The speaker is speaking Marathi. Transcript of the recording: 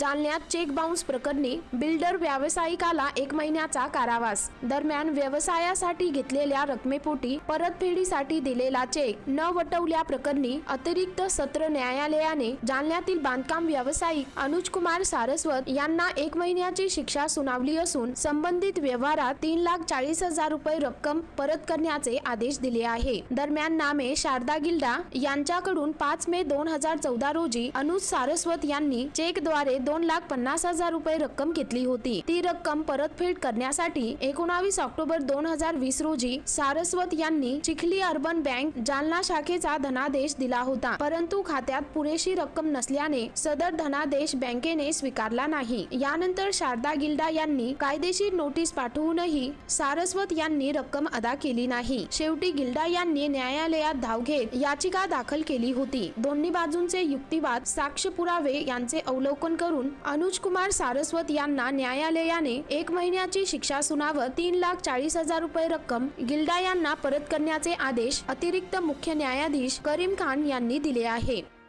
जालन्यात चेक बाउन्स प्रकरणी बिल्डर व्यावसायिकाला एक महिन्याचा कारावास. दरम्यान व्यवसायासाठी घेतलेल्या रकमेपोटी परतफेडीसाठी दिलेला चेक न वटवल्या प्रकरणी अतिरिक्त सत्र न्यायालयाने जालन्यातील बांधकाम व्यावसायिक अनुज कुमार सारस्वत यांना एक महिन्याची शिक्षा सुनावली असून संबंधित व्यवहारात तीन लाख चाळीस हजार रुपये रक्कम परत करण्याचे आदेश दिले आहे. दरम्यान नामे शारदा गिल्डा यांच्याकडून पाच मे दोन हजार चौदा रोजी अनुज सारस्वत यांनी चेकद्वारे दोन लाख पन्नास हजार रुपये रक्कम घेतली होती. ती रक्कम परतफेड करण्यासाठी एकोणावीस ऑक्टोबर दोन हजार वीस रोजी सारस्वत यांनी चिखली अर्बन बँक जालना शाखेचा धनादेश दिला होता. परंतु खात्यात पुरेशी रक्कम नसल्याने सदर धनादेश बँकेने स्वीकारला नाही. यानंतर शारदा गिल्डा यांनी कायदेशीर नोटीस पाठवूनही सारस्वत यांनी रक्कम अदा केली नाही. शेवटी गिल्डा यांनी न्यायालयात धाव घेत याचिका दाखल केली होती. दोन्ही बाजूंचे युक्तिवाद साक्ष पुरावे यांचे अवलोकन करून अनुज कुमार सारस्वत यांना न्यायालयाने एक महिन्याची शिक्षा सुनावत तीन लाख चाळीस हजार रुपये रक्कम गिल्डा यांना परत करण्याचे आदेश अतिरिक्त मुख्य न्यायाधीश करीम खान यांनी दिले आहे.